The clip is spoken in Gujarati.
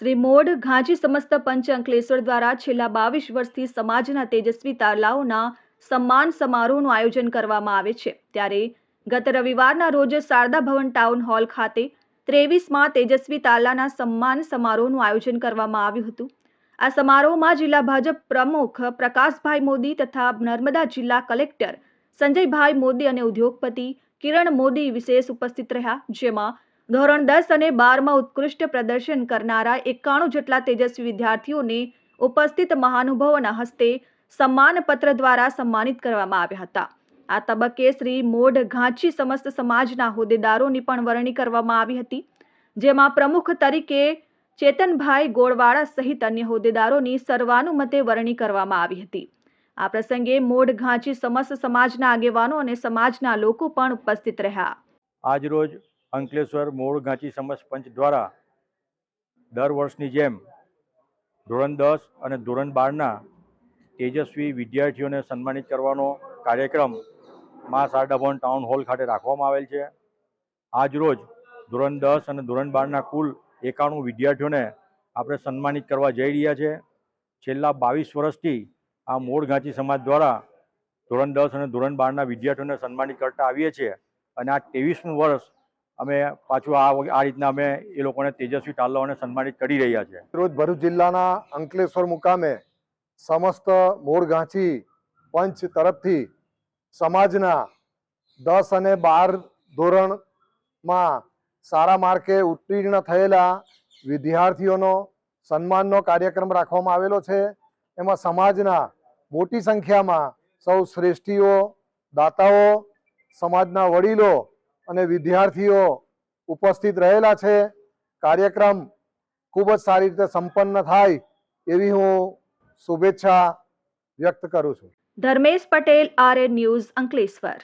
શ્રી મોડ ઘાંચી સમસ્ત પંચ અંકલેશ્વર દ્વારા છેલ્લા બાવીસ વર્ષથી સમાજના તેજસ્વી તારલાઓના સન્માન સમારોહનું આયોજન કરવામાં આવે છે. ત્યારે ગત રવિવારના રોજ શારદા ભવન ટાઉન હોલ ખાતે ત્રેવીસમાં તેજસ્વી તારલાના સન્માન સમારોહનું આયોજન કરવામાં આવ્યું હતું. આ સમારોહમાં જિલ્લા ભાજપ પ્રમુખ પ્રકાશભાઈ મોદી તથા નર્મદા જિલ્લા કલેક્ટર સંજયભાઈ મોદી અને ઉદ્યોગપતિ કિરણ મોદી વિશેષ ઉપસ્થિત રહ્યા, જેમાં ધોરણ દસ અને બારમાં ઉત્કૃષ્ટ પ્રદર્શન કરનારા એકાણું જેટલા તેજસ્વી વિદ્યાર્થીઓને ઉપસ્થિત મહાનુભાવોના હસ્તે સન્માનપત્ર દ્વારા સન્માનિત કરવામાં આવ્યા હતા. આ તબક્કે શ્રી મોઢ ઘાંચી સમસ્ત સમાજના હોદ્દેદારોની પણ વરણી કરવામાં આવી હતી, જેમાં પ્રમુખ તરીકે ચેતનભાઈ ગોળવાડા સહિત અન્ય હોદ્દેદારોની સર્વાનુમતે વરણી કરવામાં આવી હતી. આ પ્રસંગે મોઢ ઘાંચી સમસ્ત સમાજના આગેવાનો અને સમાજના લોકો પણ ઉપસ્થિત રહ્યા. આજરોજ અંકલેશ્વર મૂળ ગાંચી સમાજ પંચ દ્વારા દર વર્ષની જેમ ધોરણ દસ અને ધોરણ બારના તેજસ્વી વિદ્યાર્થીઓને સન્માનિત કરવાનો કાર્યક્રમ મા સારડાભવન ટાઉન હોલ ખાતે રાખવામાં આવેલ છે. આજરોજ ધોરણ દસ અને ધોરણ બારના કુલ એકાણું વિદ્યાર્થીઓને આપણે સન્માનિત કરવા જઈ રહ્યા છે. છેલ્લા બાવીસ વર્ષથી આ મોળ ગાંચી સમાજ દ્વારા ધોરણ દસ અને ધોરણ બારના વિદ્યાર્થીઓને સન્માનિત કરતા આવીએ છીએ અને આ ત્રેવીસમું વર્ષ અમે પાછું આ આ રીતના અમે એ લોકોને તેજસ્વી તાલાઓને સન્માનિત કરી રહ્યા છે રોજ ભરૂચ જિલ્લાના અંકલેશ્વર મુકામે સમસ્ત મોરગાંછી પંચ તરફથી સમાજના દસ અને બાર ધોરણમાં સારા માર્કે ઉત્તીર્ણ થયેલા વિદ્યાર્થીઓનો સન્માનનો કાર્યક્રમ રાખવામાં આવેલો છે. એમાં સમાજના મોટી સંખ્યામાં સૌ શ્રેષ્ઠીઓ, દાતાઓ, સમાજના વડીલો અને વિદ્યાર્થીઓ ઉપસ્થિત રહેલા છે. કાર્યક્રમ ખૂબ જ સારી રીતે સંપન્ન થાય એવી હું શુભેચ્છા વ્યક્ત કરું છું. Dharmesh Patel R news Ankleshwar.